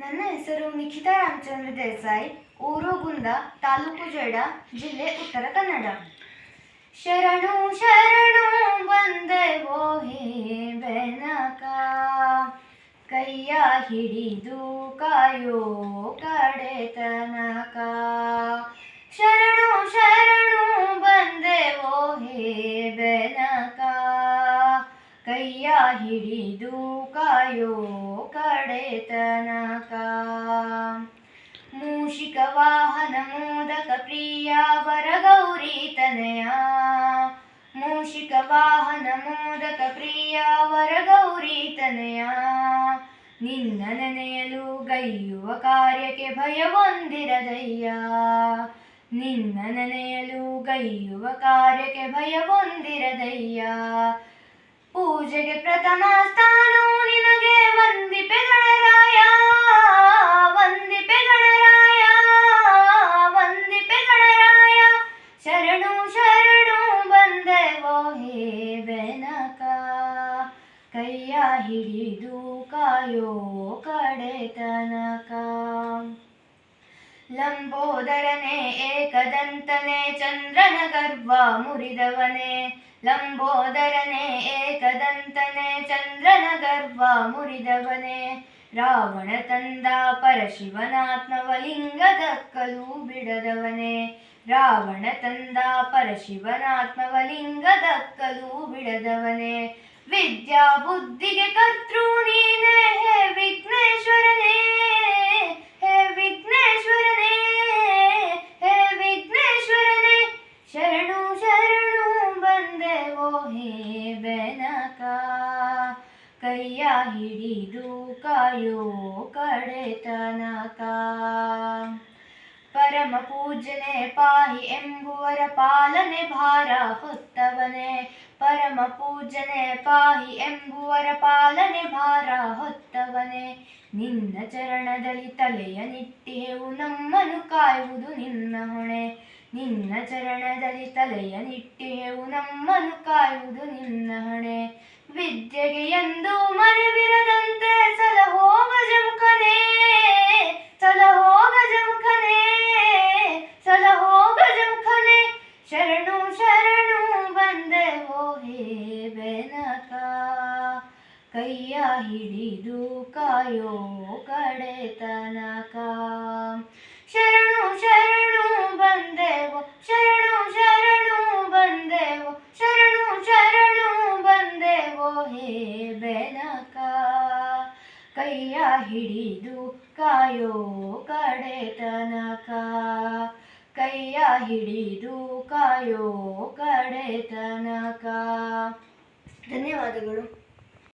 ನನ್ನ ಹೆಸರು ನಿಖಿತಾ ರಾಮಚಂದ್ರ ದೇಸಾಯಿ, ಊರು ಗುಂದ, ತಾಲೂಕು ಜಡ ಜಿಲ್ಲೆ ಉತ್ತರ ಕನ್ನಡ. ಶರಣು ಶರಣು, ಬಂದೆ ಓಹೇ ಬೆನಕ. ಕೈಯ ಹಿಡಿದು ಕಾಯೋ ಕಡೆ ಕೈಯ ಹಿಡಿದು ಕಾಯೋ ಕಡೆತನಕ. ಮೂಷಿಕ ವಾಹನ ಮೋದಕ ಪ್ರಿಯ ವರಗೌರಿ ತನಯ. ಮೂಷಿಕ ವಾಹನ ಮೋದಕ ಪ್ರಿಯ ವರಗೌರಿ ತನಯ. ನಿನ್ನ ನೆನೆಯಲು ಗೈಯುವ ಕಾರ್ಯಕ್ಕೆ ಭಯವೊಂದಿರದಯ್ಯ ನಿನ್ನ ನೆನೆಯಲು ಗೈಯುವ ಕಾರ್ಯಕ್ಕೆ ಭಯವೊಂದಿರದಯ್ಯ ಪೂಜೆಗೆ ಪ್ರಥಮ ಸ್ಥಾನವು ನಿನಗೆ. ವಂದಿಪೆ ಗಣರಾಯ ವಂದಿಪೆ ಗಣರಾಯ ವಂದಿಪೆ ಗಣರಾಯ ಶರಣು ಶರಣು ಬಂದೆವೋ ಹೇ ಬೆನಕ. ಕೈಯ ಹಿಡಿದು ಕಾಯೋ ಕಡೆ ತನಕ. ಲಂಬೋದರನೆ ಏಕದಂತನೆ ಚಂದ್ರನ ಗರ್ವ ಮುರಿದವನೇ. ಲಂಬೋದರನೆ ಏಕದಂತನೆ ಚಂದ್ರನ ಗರ್ವ ಮುರಿದವನೇ. ರಾವಣ ತಂದ ಪರಶಿವನಾತ್ಮವಲಿಂಗದಕ್ಕಲು ಬಿಡದವನೆ. ರಾವಣ ತಂದ ಪರಶಿವನಾತ್ಮವ ಬಿಡದವನೆ ಬಿಡದವನೇ. ವಿದ್ಯಾ ಬುದ್ಧಿಗೆ ಕರ್ತೃ ನೀನೇ ಹೇ ವಿಘ್ನೇಶ್ವರನೇ. ಹೇ ಬೆನಕ, ಕೈಯ ಹಿಡಿದು ಕಾಯೋ ಕಡೆತನಕ ಪರಮ ಪೂಜನೆ ಪಾಹಿ ಎಂಬುವರ ಪಾಲನೆ ಭಾರ ಹೊತ್ತವನೇ. ಪರಮ ಪೂಜನೆ ಪಾಹಿ ಎಂಬುವರ ಪಾಲನೆ ಭಾರ ಹೊತ್ತವನೇ. ನಿನ್ನ ಚರಣದಲ್ಲಿ ತಲೆಯ ನಿಟ್ಟಿಹೆವು ನಮ್ಮನ್ನು ಕಾಯುವುದು ನಿನ್ನ ಹೊಣೆ. ನಿನ್ನ ಚರಣದಲ್ಲಿ ತಲೆಯ ನಿಟ್ಟೆವು ನಮ್ಮನ್ನು ಕಾಯುವುದು ನಿನ್ನ ಹಣೆ. ವಿದ್ಯೆಗೆ ಎಂದು ಮರೆವಿರದಂತೆ ಸಲಹೋ ಗಜಮುಖನೇ ಸಲಹೋ ಗಜಮುಖನೇ ಸಲಹೋ ಗಜಮುಖನೇ ಶರಣು ಶರಣು ಬಂದೆ ಹೇ ಬೆನಕ, ಕೈಯ ಹಿಡಿದು ಕಾಯೋ ಕಡೆ ತನಕ ಶರಣು ಶರಣು ಬಂದೆವೋ ಶರಣು ಶರಣು ಬಂದೆವೋ ಶರಣು ಶರಣು ಬಂದೆವೋ ಹೇ ಬೆನಕ ಕೈಯ ಹಿಡಿದು ಕಾಯೋ ಕಡೆ ತನಕ. ಕೈಯ ಹಿಡಿದು ಕಾಯೋ ಕಡೆ ತನಕ. ಧನ್ಯವಾದಗಳು.